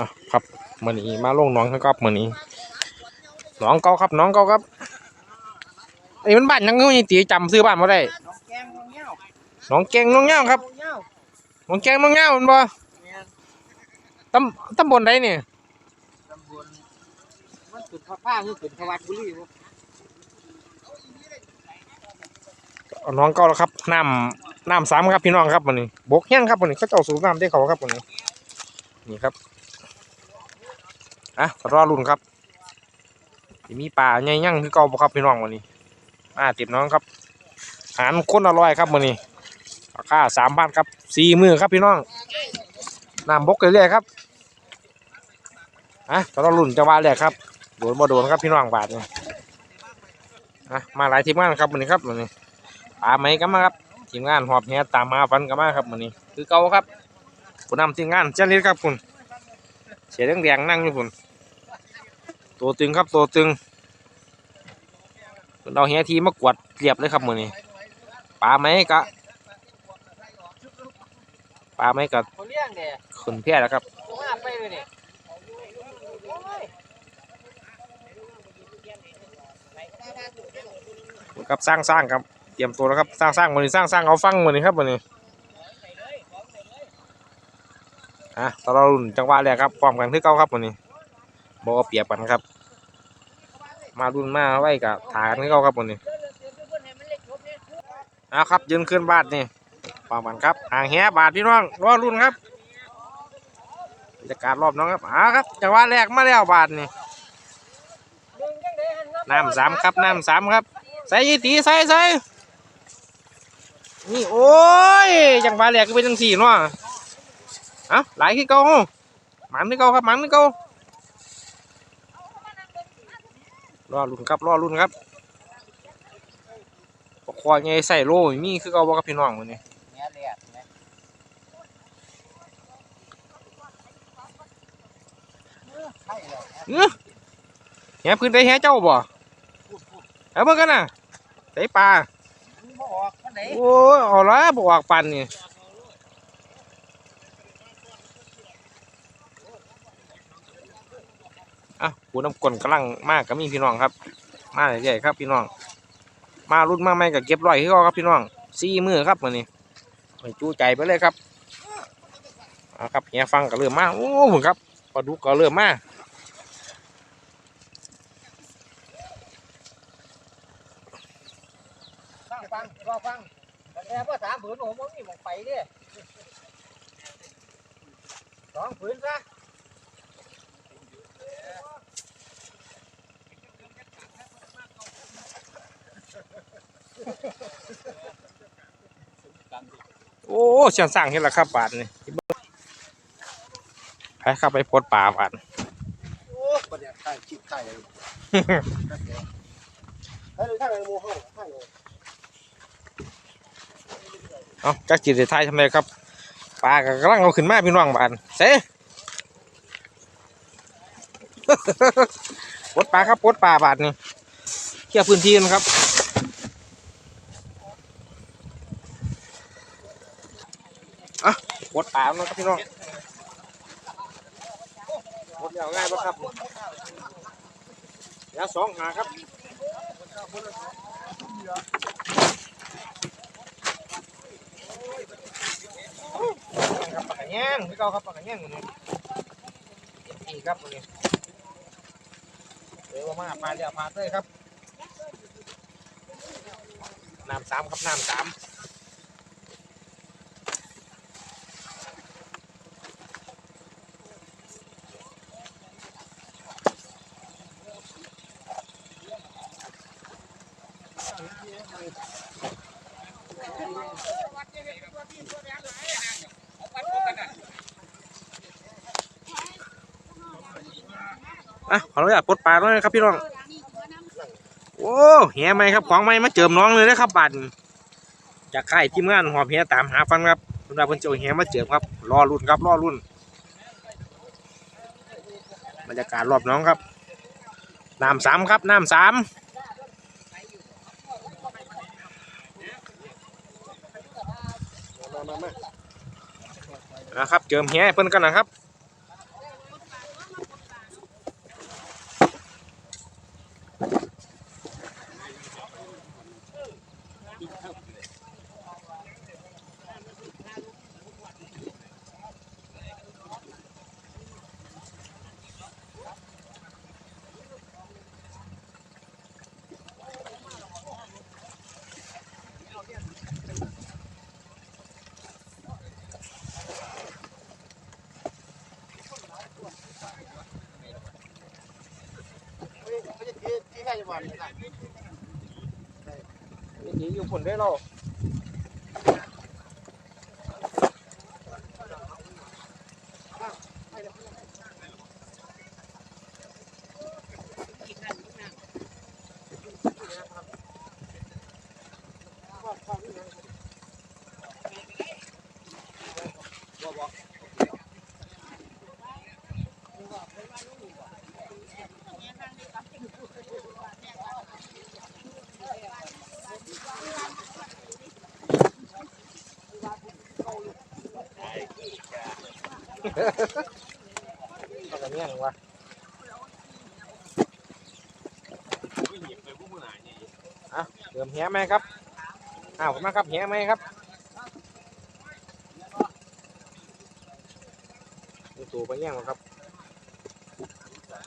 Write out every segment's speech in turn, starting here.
อะครับมือนี้มาลงหน้องครับมือนี้หน้องเก่าครับหน้องเก่าครับไอ้มันบ้านยังไงตีจำซื้อบ้านมาได้น้องแกงน้องเงี้ยวหน้องแกงหน้องเงี้ยวครับน้องเงี้ยวหน้องแกงหน้องเงี้ยวมันบ่แม่นตำตำบลใดนี่ตำบลมันขึ้นพระผ้าคือขึ้นพวัดบุรีบ่เอาหน้องเก่าแล้วครับน้ำน้ำสามครับพี่น้องครับมือนี้บกยังครับมือนี้เขาเจ้าสูบน้ำได้เขาครับมือนี้นี่ครับ อะรอรุ่นครับมีป่าใหญ่ยั่งคือเก่าบ่ครับพี่น้องวันนี้มาติดน้องครับหารคนอร่อยครับมือนี้ราคาสามพันครับสี่มือครับพี่น้องน้ำบกเรื่อยๆครับอะรอรุ่นจะว่าแรกครับโดนบ่โดนครับพี่น้องบาทนี่อะมาหลายทีมงานครับมือนี้ครับมือนี้ปลาไหมกันมาครับทีมงานหอบแหตามมาฟันกันมาครับมือนี้ คือเก่าครับผู้นำทีมงานเจ้าเล็กครับคุณเสียแดงนั่งอยู่พุ่น ตัวตึงครับตัวตึงเพิ่นเอาเฮียทีมากวาดเรียบเลยครับมือนี้ปลาไหมกะปลาไหมกะเขาเลี้ยงเด้ขึ้นแพร่แล้วครับผมว่าไปเลยนี่โอ้ยครับสร้างสร้างครับเตรียมตัวแล้วครับสร้างสร้างมือนี้สร้างสร้างเอาฟังมือนี้ครับมือนี้อะตอนเรารุ่นจังหวะแรกครับพร้อมกันคือเก่าครับมือนี้ บอกว่าเปียบกันครับ มารุ่นมาไว้กับฐานคือเก่าครับมือนี้เอาครับ ยืนขึ้นบาทนี่ประมาณครับห่างแหบาทพี่น้องรอรุ่นครับบรรยากาศรอบน้องครับอ่าครับจังหวะแรกมาแล้วบาทนี่น้ำสามครับน้ำสามครับ ใส่ยีตีใส่ใส่นี่โอ้ยจังหวะแรกก็เป็นจังสี่เนาะเอะหลายขี้เก่าหมันที่เก่าครับหมันที่เก่า รอรุ่นครับรอรุ่นครับปกคอไงใส่โล่มีคือเอาบ่กับพี่น้องมื้อนี้แม่เลียดแม่ใช่แล้วเอ้อแหพื้นได้แหเจ้าบ่เอาเบิ่งกันน่ะใส่ปลามันบ่ออกมันไหนโอ้ยเอาละบ่ออกปันนี่ อะผู้ำกลนกำลังมากก็มีพี่น้องครับ มาใหญ่ๆครับพี่น้อง มารุ่นมาใหม่ก็เก็บร้อยคือเอครับพี่น้องสี่มือครับมื้อนี้ให้จูใจไปเลยครับเอาครับเฮียฟังก็เริ่มมาโอ้หุ่นครับปลาดุกก็เริ่มมาฟังฟังรอฟังแต่แค่ว่าสามผืนผมบ่มีหมองไปเด้สองผืนซะ โอ้เสียงสั่งเห็นละครับบาทนี่ไปครับไปพดป่าบาทโอ้บ่ได้ใต้ชิดใต้เลยเฮ้ยทางไหนหมู่เฮาทางไหนเอาจักจิตไทยทำไมครับปลาก็กำลังเอาขึ้นมาพี่น้องบาทเซ่ปลดปลาครับปลดปลาบาทนี่เคลียร์พื้นที่นะครับอะปลดปลาแล้วครับพี่น้องปลดอย่างง่ายปะครับยาสองหาครับครับปากกาแยงพี่เก้าครับปากกาแยงนี่นี่ครับนี่เดี๋ยวมาปลาเดียวปลาเต้ยครับน้ำสามครับน้ำสาม อะขออนุญาตปลดปลาด้วยนะครับพี่น้อง โอ้เหียไหมครับ ของไหมมาเจิมน้องเลยนะครับบัตรจากค่ายทีมงานหอบเหียตามหาฟันครับสำหรับเพิ่นเจ้าเหียมาเจิมครับ รอรุ่นครับ รอรุ่นบรรยากาศรอบน้องครับ น้ำสามครับ น้ำสาม นะครับ เจิมเหียเพิ่นกันนะครับ ก่อนนะครับวิธีอยู่ผลได้หรอ อาแต่เนี้ยหนึ่งวะอะเติมแหไหมครับอ้าวมาครับแหไหมครับนี่ตัวปลาแง่งบ่ครับ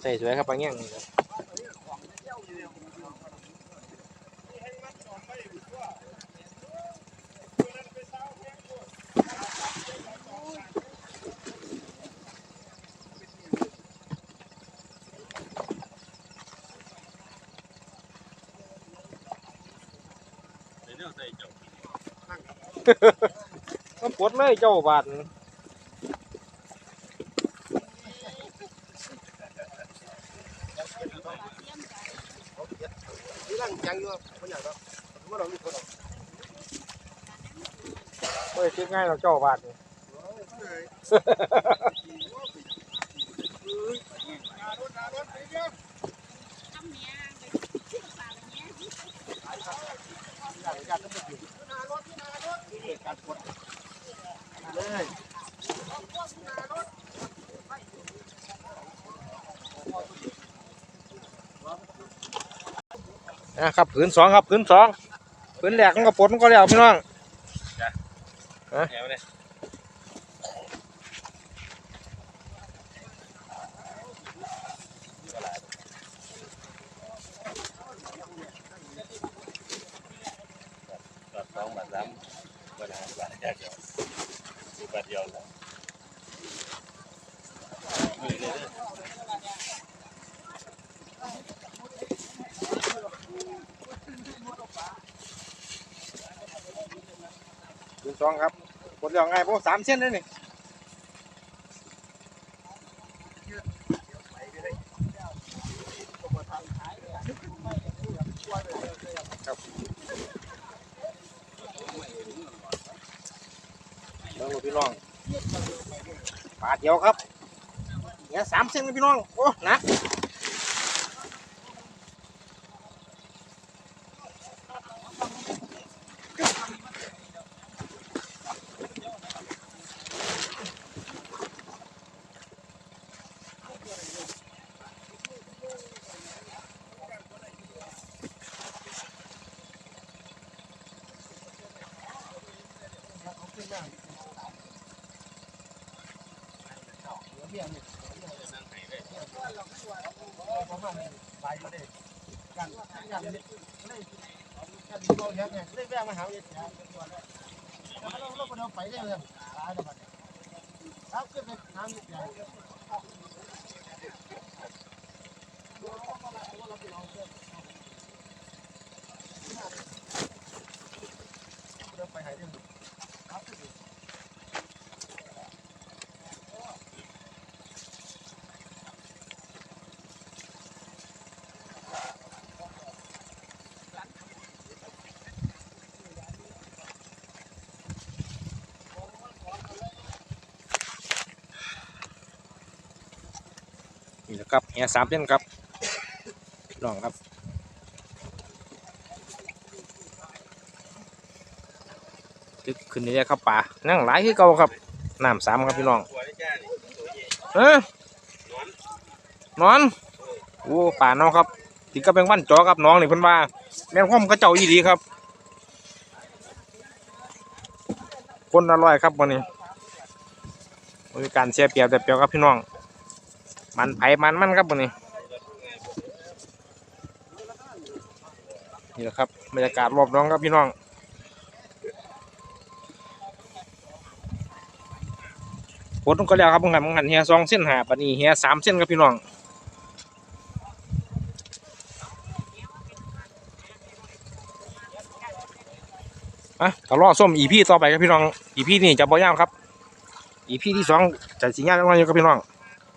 ใส่สวยครับปลาแง่งนี่ครับ ก็ปวดเลยเจ้าบาดนี่ร่างยังอยู่คนอย่างเนาะผมว่าเราลูกคนออกเฮ้ยคิดง่ายเราเจ้าบาดนี่เลย นะครับผืนสองครับผืนสองผืนแรกมันก็ปลดมันก็แล้วพี่น้องแถวเนี่ย ตัดสองบาทสามบาทห้าบาทแค่เดียสิบบาทเดียวเลยมือเลยด้อผืนสองครับปลดแล้วง่ายเพราะสามเส้นเลยนี่ครับเบิ่ งพี่น้องบาเดียวครับเนี่ยสามเส้นเลยพี่น้องโอ้หนักกันกันเลยเลยกันเขาเนี้ยเนี่ยเลยแวะมาหาเนี่ยแล้วเราเราเราไปได้เลยตายแล้วบัดแล้วขึ้น ไปน้ำใหญ่ไปหาเรื่องครับ นะครับแหสามเส้นครับพี่น้องครับตึกขึ้นนี่เลยครับป่านั่งหลายคือเก่าครับน้ำสามครับพี่น้องหัวได้จ้านี่ตัวใหญ่เอ้นอนโอ้ป่าเนาะครับติดกับเป็นวันจอครับน้องนี่เพิ่นว่าแม่ความกระเจ้าอีดีครับ คนอร่อยครับวันนี้มีการเสียเปรียบแต่เปรียบครับพี่น้อง มันไผ่มันมันครับวันนี้นี่แหละครับบรรยากาศรอบน้องครับพี่น้องปดลงก็แล้วครับมึงหันมึงหันเฮียสองเส้นหาปนีเฮียสามเส้นครับพี่น้องอะตลอดส้มอีพี่ต่อไปครับพี่น้องอีพี่นี่จะบ่ยาวครับอีพี่ที่สองจะสีหญ้าต้องร้อยู่ครับพี่น้อง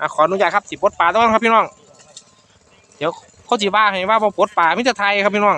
อะขออนุญาตครับสิปลดปลาต้องครับพี่น้อง เดี๋ยวเขาจีบ้าให้ว่าพอปลดปลามิจะไทยครับพี่น้อง